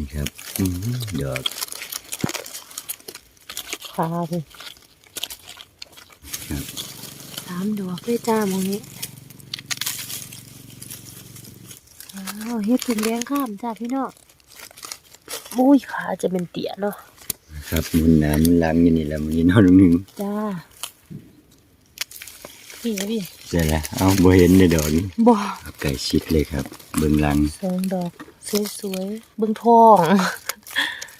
นี่ครับอืมดอกขาเลยครับสามดอกเลยจ้ามองนี้อ้าวเฮ็ดถุงแดงข้ามจ้าพี่น้องบุ้ยขาจะเป็นเตี่ยเนาะครับมันหนามันหลังอยู่นี่แหละมันนี่นอนหนึ่งจ้าพี่นะพี่ใช่แล้วเอาบ่เห็นในดอกนี้บ่เอาไก่ชิดเลยครับ เบิ่งหลังสองดอก สวยๆเบิ่งทอง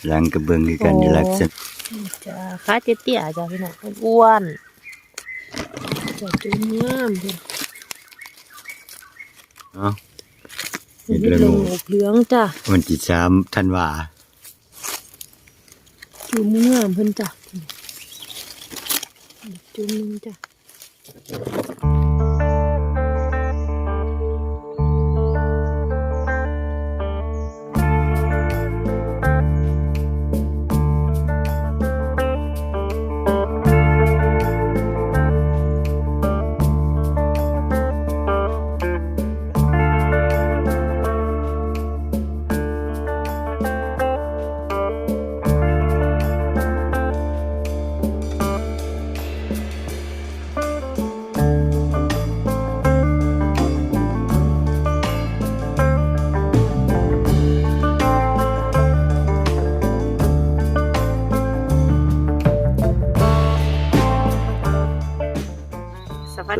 หลังกับเบิ่งคือกันนี่ลักษณะจ้าขาเตี้ยๆจ้าพี่น้องอ้วนจ้าจุ้มงามพี่เนาะเห็เห็นนแล้วลงงงเหลืองจ้าวันที่สามธันวาจุ้มงามเพิ่นจ้าจุ้มหนึงจ้า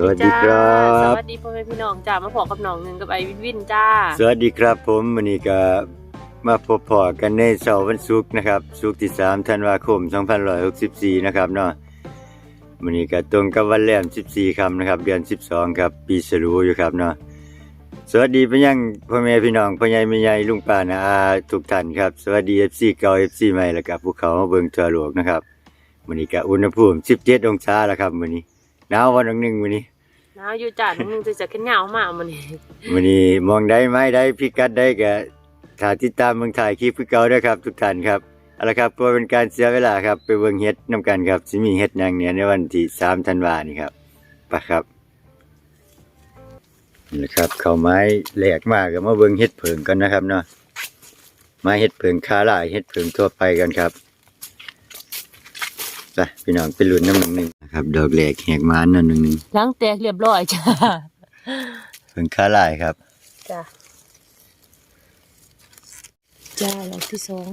ดีดีจ้าครัสบวัสดีพ่อแม่พี่น้องจ้า มาพอกับน้องหนึ่งกับไอวินวินจ้า สวัสดีครับผมวันนี้ก็มาพบพอกันในเสาร์วันศุกร์นะครับศุกร์ที่3ธันวาคม2564นะครับเนาะวันนี้ก็ตรงกับวันแรม14ค่ำนะครับ เดือน 12ครับปีฉลูอยู่ครับเนาะสวัสดีไปยังพ่อแม่พี่น้องพ่อใหญ่แม่ใหญ่ลุงป้านาอาทุกท่านครับ สวัสดี FC เก่า FC ใหม่แล้วก็ภูเขามาเบิ่งทั่วโลกนะครับวันนี้ก็อุณหภูมิ17องศาแล้วครับวันนี้ หนาววันหนึงวันนี้น้าวอยู่จ้าน้องหนึ่งจะจะขึ้นเหงามากมันนี่วันนี้มองได้ไหมได้พิกัดได้ก็ถ้าติดตามเมืองถ่ายคลิปคือเก่าเด้อครับ ทุกท่านครับเอาละครับก็เป็นการเสียเวลาครับ ไปเบิ่งเฮ็ดนํกันครับสิมีเฮ็ดหยังเนี่ยในวันที่3ธันวานี่ครับไปครับนี่แหละครับเข้าไม้แหลกมากก็มาเบิ่งเฮ็ดเผิงกันนะครับเนาะไม้เฮ็ดเผิงคาหลายเฮ็ดเผิงทั่วไปกันครับ ไปพี่น้องไปลุ้นน้ำหนึ่งหนึ่งนะครับ ดอกแหลกแหกมานนั่นหนึ่งหนึ่งล้างแตกเรียบร้อยจ้าเผิงคาหลายครับ จ้าจ้าดอกที่สอง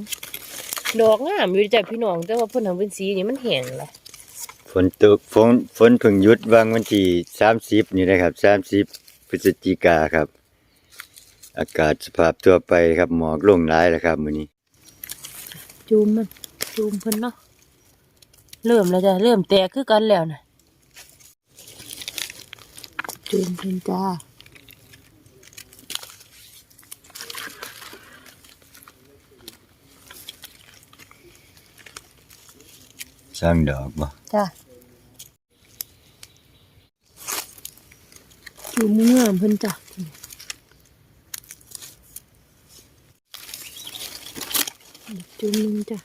ดอกงามอยู่จ้าพี่น้องแต่ว่าเพิ่นทำเป็นสีนี่มันแห้งละฝนตกฝนฝนเพิ่งหยุดวางวันที่สามสิบนี่นะครับสามสิบพฤศจิกาครับ อากาศสภาพทั่วไปครับหมอกลงร้ายแล้วครับมื้อนี้ จูมมันจูมเพิ่นเนาะ เริ่มแล้วจ้าเริ่มแตกคือกันแล้วนะจูมเพิ่นจ้าสร้างดอกบ่จ้าจูมงามเพิ่นจ้าจูมหนึงจ้า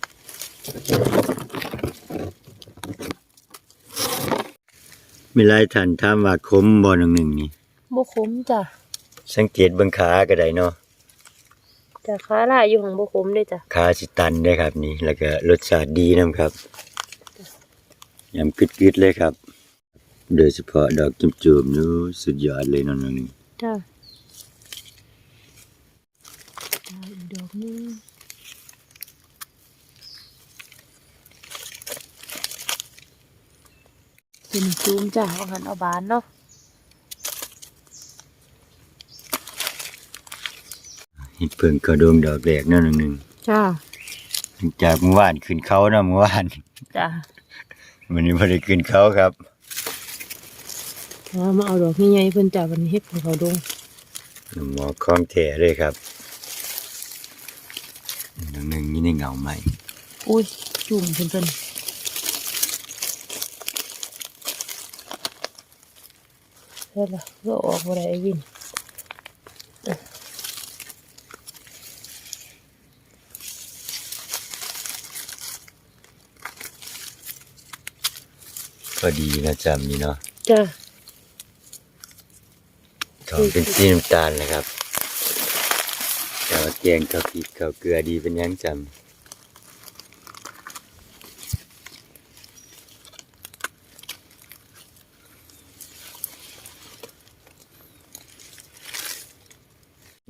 มีหลายท่านถามว่าคมบ่หนึ่งหนึ่งนี่ บ่ขมจ้ะสังเกตเบิ่งขาก็ได้เนาะจ้ะขาลายอยู่ของบ่ขมเลยจ้ะขาสิตันได้ครับนี่ แล้วก็รสชาติดีนํครับยำกึดๆเลยครับ โดยเฉพาะดอกจุ่มๆนู้สุดยอดเลยเนาะนึ่งหนึ่ง จ้ะจ้ะดอกนึง เป็นจูมจ้ะเอาหันเอาบานเนาะเฮ็ดเพิ่งกระดงดอกแรกเนาะหนึ่งหนึ่งจ้ะหลังจากเมื่อวานขึ้นเขาเนาะเมื่อวานจ้ะวันนี้พอได้ขึ้นเขาครับเอามาเอาดอกใหญ่ๆเพิ่นจ้ะวันนี้เฮ็ดให้เขาดงหมอคล้องแท้เลยครับหนึ่งหนึ่งนี่ในเงาใหม่อุ้ยจุ่มเพิ่นเพิ่น เฮ็ดละก็ออกบ่ได้ไอ้วินก็ดีนะจำนี่เนาะจ้ะทองเป็นสีน้ำตาลนะครับแต่ว่าแกงข้าวพริกข้าวเกลือดีเป็นหยังจำ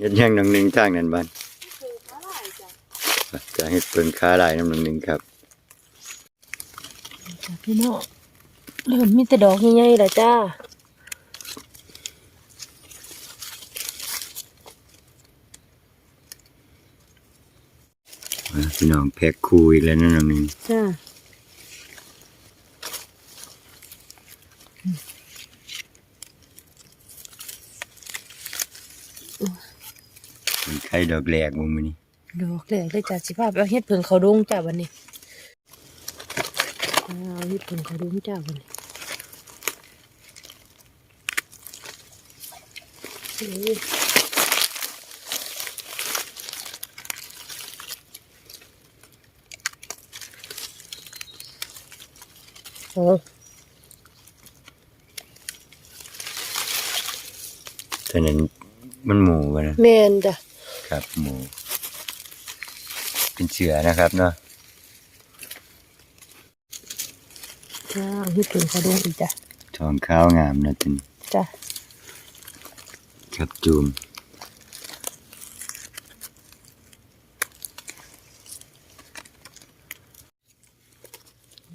เฮ็ดหยังน้องหนึงทางนั้นบ้านจะเฮ็ดเปิงค้าหลายน้ำน้องหนึงครับจ้าพี่น้องเริ่มมีแต่ดอกใหญ่ๆแล้วจ้าพี่น้องแพ็คคู่อีกแล้วนะน้องหนึงจ้ามัน ไข่ดอกแรกบ่มื้อนี้ดอกแรกเลยจ้าสิพาไปเอาเฮ็ดเพิ่งเขาดงจ้าวันนี้เอาเฮ็ดเพิ่งเขาดงจ้าวันนี้โอ้ยโอ้ตอนนั้นมันหมูบ่นะแม่นจ้ะ ครับ หมู เป็นเชือนะครับเนาะจ้าเอาเฮ็ดเพิ่งเขาดงอีกจ้ะทองขาวงามนะท่านจ้ะครับจูม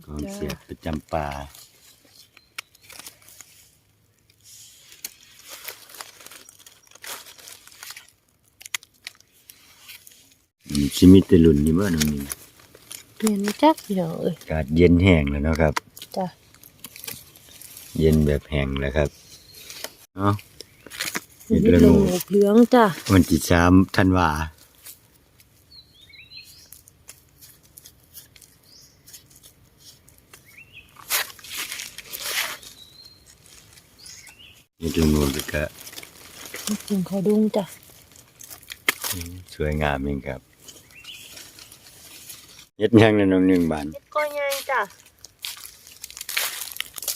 กองเสียบประจำป่า อืมชิมิตรุ่นนี่บ่น้องนี่แม่นจักพี่น้องเอ้ยอากาศเย็นแห้งแล้วเนาะครับ จ้ะเย็นแบบแห้งแล้วครับเนาะเฮ็เฮ็ดดละละโงโงกกเหลืองจ้ะวันที่สามธันวาเฮ็ดละโงกก็เฮ็ดเพิ่งเขาดงจ้ะสวยงามเองครับ เฮ็ดหยังแล้วน้องหนึ่งบานเฮ็ดก้อยใหญ่จ้ะ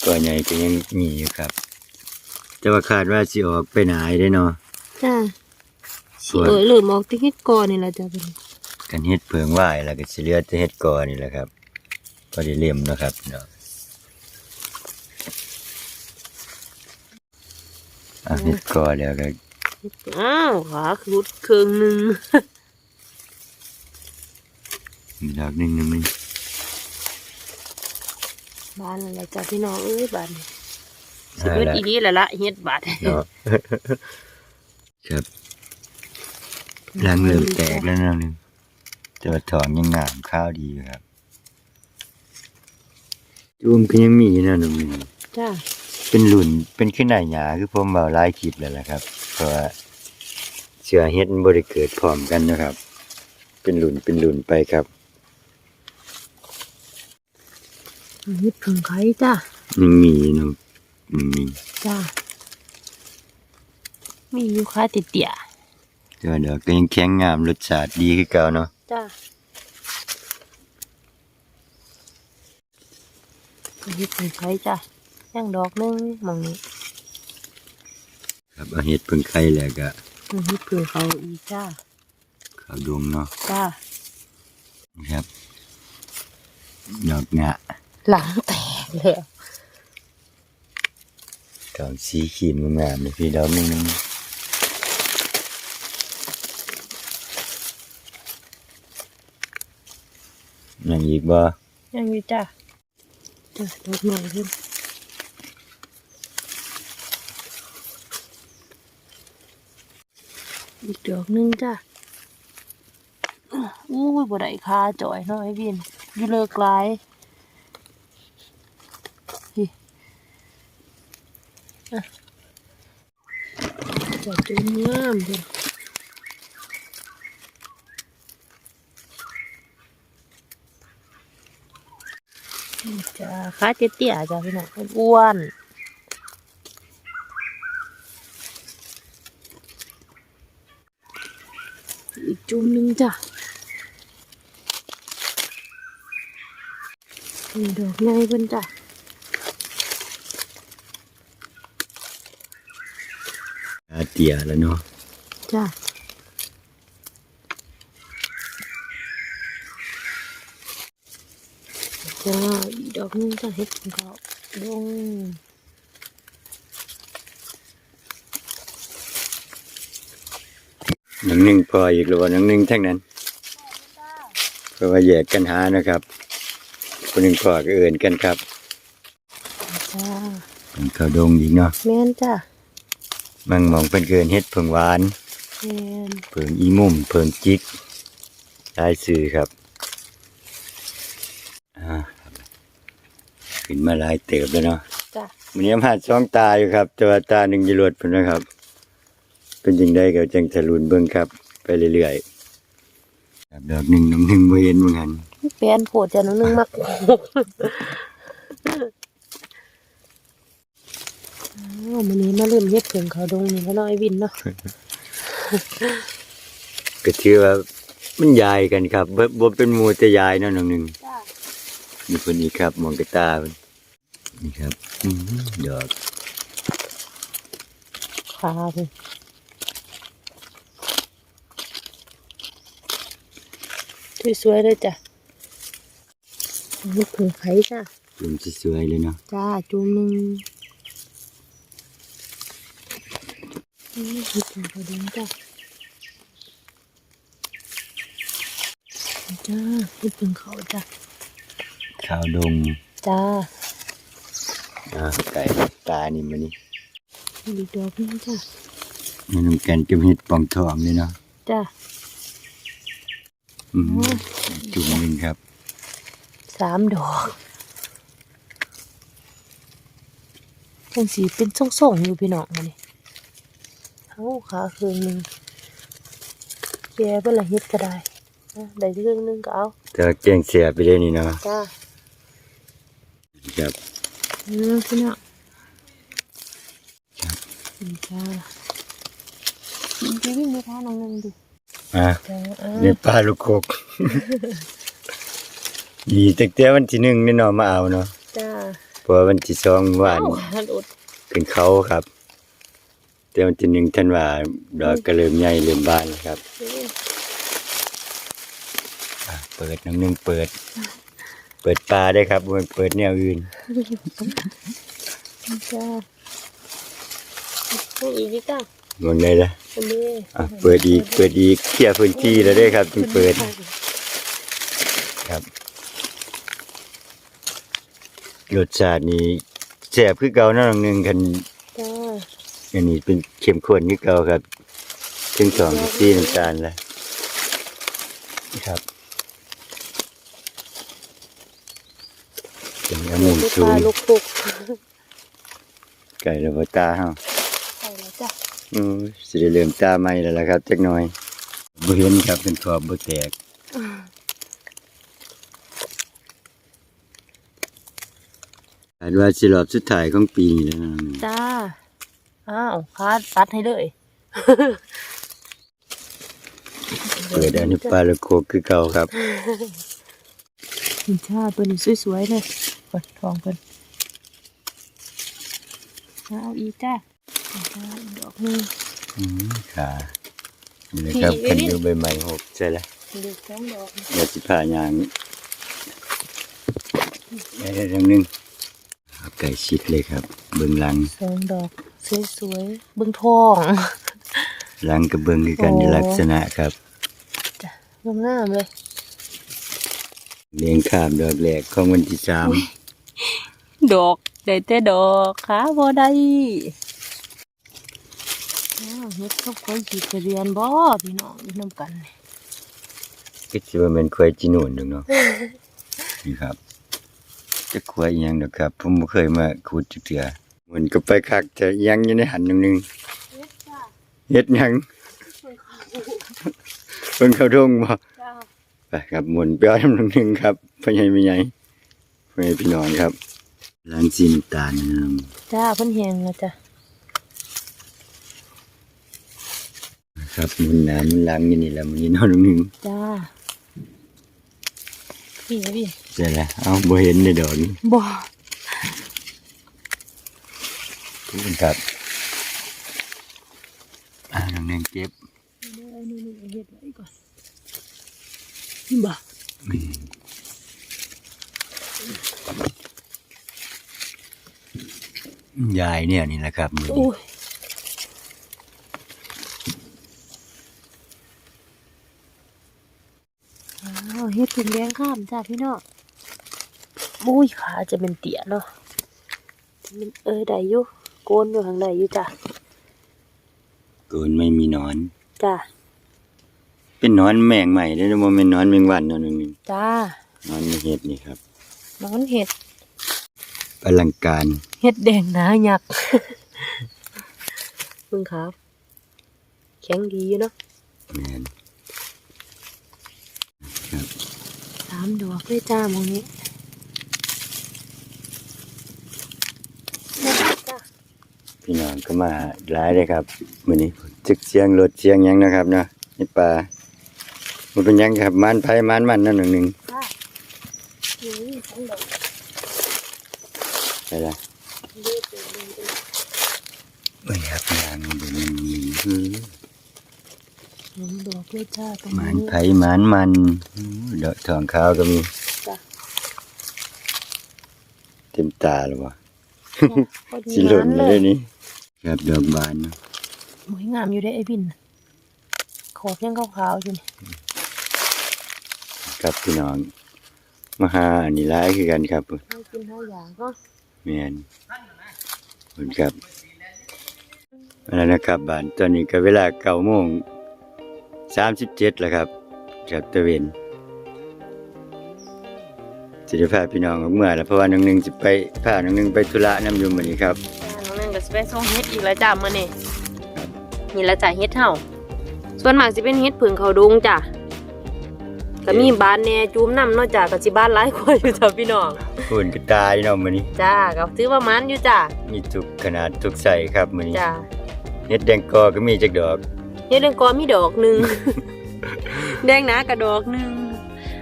ตัวใหญ่ก็ยังมีอยู่ครับ แต่ว่าคาดว่าสิออกไปไหนได้เนาะจ้ะสสิวยเอ้ยเริ่มออกที่เฮ็ดก่อนนี่ล่ะจ้ะเพิ่นกันเฮ็ดเพิงไหว้แล้วก็สิเหลือแต่เฮ็ดกอนี่แหละครับพอได้เลี่ยมเนาะครับเนาะอะเฮ็ดกอแล้วก็อ้าวขาคือเครื่องหนึง มีดอกหนึงนึงมันบ้านนั่นแหละจ้ะพี่น้องเอ้ยบ้านนี่สิอ่าเบิดละอีนี้ละละเฮ็ดบาดเนาะครับรังเริ่มแตกแล้วนะนึงแต่ว่าถอนยังงามข้าวดีอยู่ครับจูมก็ยังมีอยู่นะหนุ่มนี่จ้ะเป็นหลุนเป็นขึ้นหน้าหยาคือผมเบาหลายคลิปแล้วล่ะครับ เพราะว่าเชื้อเฮ็ดมันบ่ได้เกิดพร้อมกันนะครับ เป็นหลุนเป็นหลุนไปครับ เฮ็ดเพิ่งไข่จ้ะยังมีอยู่เนาะอืมจ้ะมีอยู่ค่าติดเตี่ยแต่ว่าดอกก็ยังแข็งงามรสชาติดีคือเก่าเนาะจ้ะเฮ็ดเพิ่งไข่จ้ะยังดอกหนึงหมองนี้ครับเอาเฮ็ดเพิ่งไข่แล้วก็เฮ็ดเพิ่งเขาอีกจ้ะข้าวดวงเนาะจ้ะนะครับดอกงะ หลังแตกแล้วดอกสีครีมงามๆเลยพี่ดอกหนึงนั่นอีกบ่ยังอยู่จ้ะจ้ะดอกหน่อยขึ้นอีกดอกหนึงจ้ะอู้ยบ่ได้คาจ่อยเนาะไอ้บินอยู่เลิกหลาย อะดอกจุ้มงามเพิ่นนี่จ้ะขาเตี้ยๆจ้ะพี่น้องอ้วนๆอีกจุ้มหนึงจ้ะนี่ดอกใหญ่เพิ่นจ้ะ อาเตียแล้วเนาะจ้าจ้าดอกนี้จะเห็ดขเขาลงหนังหนึ่งพออีกหรือว่าหนังหนึ่งทั้งนั้น เพราะว่าแยกกันหานะครับ คนหนึ่งพอก็เอื่นกันครับ จ้าเป็นกระดงอีกเนาะแม่นจ้า มังมองเป็นเกินเฮ็ดเพิงหวานแม่นเพิงอีมุมเพิงจิกลายสื่อครับอ่าขึ้นมาหลายเติบแล้วเนาะจ้ามันยังหาช่องตาอยู่ครับแต่ว่าตาหนึ่งยีรวดพุ่นนะครับ เป็นยังได้กับจังทะลุนเบิ่งครับ ไปเรื่อยๆครับดอกหนึ่งน้ำหนึ่งบ่เห็นเหมือนกัน แปลนโพดจ้าน้องนึงมัก อ้าวมื้อนี้มาเริ่มเฮ็ดเพิ่งเขาดงนี่แล้วเนาะไอ้วินเนาะก็ถือว่ามันยายกันครับบ่บ่เป็นหมู่แต่ยายเนาะน้องหนึ่งจ้านี่เพิ่นอีกครับมองกระตาเพิ่นนี่ครับอื้อหือดอกขาเพิ่นสวยๆเลยจ้ะลูกเพิ่งไผจ้าจุ่มสวยๆเลยเนาะจ้าจุ่มหนึ่ง นี่คิดถึงกระดุมจ้าจ้าคิดถึงเขาจ้าขาวดงจ้าอ่าไก่ตานี่มันนี่อีกดอกหนึงจ้านี่นำกันกับเห็ดปองทองเลยเนาะจ้าอืมจุ่มหนึ่งครับสามดอกจังสีเป็นส่งๆอยู่พี่น้องมานี่ เอาขาคืนหนึ่งแกเป็นละเฮ็ดก็ได้นะได้เรื่องหนึงก็เอาแต่ว่าแกงเสียไปเลยนี่เนาะจ้าครับอืมพี่น้องนี่จ้าจริงๆมีท่าน้องนึงดิอะจ้าอ่าในปลาลูกกกดีตั้งแต่วันที่หนึ่งนี่เนาะมาเอาเนาะจ้าเพราะว่าวันที่สองหวานเอ้าหันอดขึ้นเขาครับ แต่วันที่หนึ่งท่านว่าดอกก็เริ่มใหญ่เริ่มบานแล้วครับนี่อะเปิดน้ำหนึ่งเปิด เปิดปลาได้ครับบ่แมันเปิดแนวอื่น จ้าพูดอีกดิจ้ามองได้ละอันนี้อะเปิดอีก เปิดอีกเคลียร์พื้นที่แล้วได้ครับจึงเปิดครับรสชาตินี้แซ่บคือเก่าเนาะน้องหนึ่งคันจ้า อันนี้เป็นเข้มข้นคือเก่าครับถึงสองถึงสี่น้ำตาลแล้วครับเป็นอมูลลูกสูปลางลูกปุกไก่ระบตาเฮาใส่แล้วจ้าอือสิได้เริ่มตาใหม่แล้วล่ะครับจักหน่อยบ่เห็นครับเป็นขอบบ่แตกคาดว่าสิรอบสุดท้ายของปีนี้แล้วนะจ้า อ้าวคาดตัดให้เลยเปิดอันนี้ปลาละโคกคือเก่าครับนี่จ้าเปิ้นสวยๆเลยเปิดทองเปิ้นเอาอีกจ้านี่จ้าอีกดอกหนึงอืมค่ะนี่เลยครับพี่คันอยู่ใบไม้หกใช่แล้วเด็กสองดอกเดี๋ยวสิพายางได้เรื่องหนึงเอาไก่ชิดเลยครับ เบิ่งหลังสองดอก สวยๆเบิ่งทองหลังกับเบิ่งคือกันโอ้ในลักษณะครับจ้ะงามๆเลยเลี้ยงข้ามดอกแรกของวันที่สามดอกได้แต่ดอกขาบ่ได้อ้าวเฮ็ดเข้าคนสิไปเรียนบ่พี่น้องอยู่นํกันนี่ก็สิว่าแมันควายจีนูนดอกเนาะนี่ครับ จะควายอิหยังดอกครับ ผมบ่เคยมาขุดจักเทื่อ มันก็ไปคักจะยังอยู่ในหันหนึงหนึงเฮ็ดจ้าเฮ็ดหยังเพิ่นเข้าดงบ่จ้าไปครับหมุนเปียวทำหนึ่งครับพ่อใหญ่ไม่ใหญ่พ่อใหญ่พี่น้องครับล้างสีน้ำตาลนะครับจ้าเพิ่นแหงแล้วจ้ะครับหมุนหน้ามันล้างอยู่นี่แหละมันนี่เนอนหนึ่งจ้าพี่พี่ใช่แล้วเอาบ่เห็นในดอกนี้บ่ ทุกคนครับอ่าหนึ่งหนึงเก็บนี่งบ่ยายเนี่ยนี่แหละครับมือเฮ็ดถุงแดงข้ามจ้าพี่น้องโอ้ยขาจะเป็นเตี่ยเนาะจะเนเออได้อยู่ โกนอยู่ข้างในอยู่จ้ะโกนไม่มีหนอน จ้ะเป็นหนอนแมงใหม่เด้อบ่แม่นหนอนแมงวันเนาะนึงจ้าหนอนเห็ดนี่ครับนอนเห็ดอลังการเห็ดแดงหนาหยักมึงครับ แข็งดีอยู่เนาะแม่นครับสามดอกเลยจ้ามองนี้จ้า พี่น้องก็มาหลายเลยครับมื้อนี้จึกเสียงรถเสียงหยังนะครับเนาะในป่ามันเป็นหยังครับมันไผมันมันนั่นหนึ่งหนึ่งจ้านี่สองดอกใช่ละเลือดเป็นเลือดเป็นเอ้ยครับยางมันเป็นมันมีคือสองดอกเลยจ้าตรงมันนี้ไผมันมันอู้ดอกทองขาวก็มีจ้าเต็มตาเลยวะ พอดีสิหล่นเลเลยย นี่ครับดอกบานเนาะหมวยงามอยู่ได้ไอ้บินน่ะขอบยังขาวๆอยู่นี่ครับพี่น้องมาหาอันนี้ร้ายคือกันครับให้กินห้าอย่างเนาะแม่นขอบคุณครับอันนั้นนะครับบ้านตอนนี้ก็เวลาเก้าโมงสามสิบเจ็ดแล้วครับจากตะเวนสิได้พาพี่น้องออกเมื่อแล้วเพราะว่าน้องหนึงสิไปพาน้องหนึงไปธุระนำอยู่มื้อนี้ครับน้องนึงก็สิ ไปส่งเฮ็ดอีกแล้วจ้ามื้อนี้นี่ละจ้าเฮ็ดเฮาส่วนมากสิเป็นเฮ็ดผึ่งเขาดุงจ้ะก็มีบานแหน่จูมน้ำเนาะจ้ะก็สิบานหลายกว่าอยู่จ้ะพี่น้องฝุ่นก็ตายเนาะมื้อนี้จ้าก็ถือว่ามันอยู่จ้ะมีทุกขนาดทุกใส่ครับมื้อนี้จ้าเฮ็ดแดงกอก็มีจักดอกเฮ็ดเรื่องกอมีดอกหนึงแดงหนากระดอกหนึง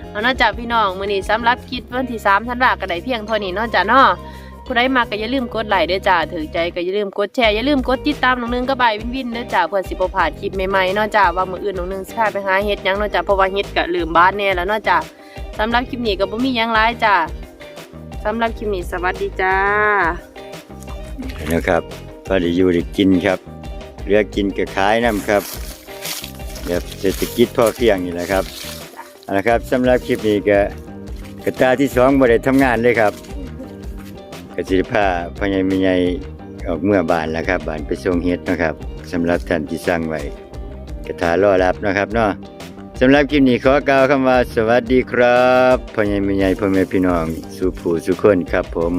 เอาเนาะจ้ะพี่น้องมื้อนี้สำหรับคลิปวันที่3ธันวาคมก็ได้เพียงเท่านี้เนาะจ้ะเนาะ ผู้ใดมาก็อย่าลืมกดไลค์เด้อจ้าถือใจก็อย่าลืมกดแชร์อย่าลืมกดติดตามน้องนึงก็บายวินวินเด้อจ้าเพื่อสิบ่พลาดคลิปใหม่ๆเนาะจ้าว่ามื้ออื่นน้องนึงสิพาไปหาเฮ็ดหยังเนาะจ้าเพราะว่าเฮ็ดก็ลืมบ้านแน่แล้วเนาะจ้าสำหรับคลิปนี้ก็บ่มีหยังหลายจ้าสำหรับคลิปนี้สวัสดีจ้านะครับพอได้อยู่ได้กินครับเลือกกินก็ขายนํครับแบบเศรษฐกิจพอเพียงนี่แหละครับเอาละครับสำหรับคลิปนี้ก็กระตาที่สองบ่ได้ทำงานเลยครับ ระสิทธิภาพพญายม่ใหญ่ออกเมื่อบานแล้วครับ บานไปทรงเฮ็ดนะครับสำหรับท่านที่สร้างไว้กระทารอรับนะครับเนาะสำหรับคลิปนี้ขอกล่าวคำว่าสวัสดีครับพ่อใหญ่แม่ใหญ่พ่อแม่พี่น้อง สู่ผู้สุคนครับผม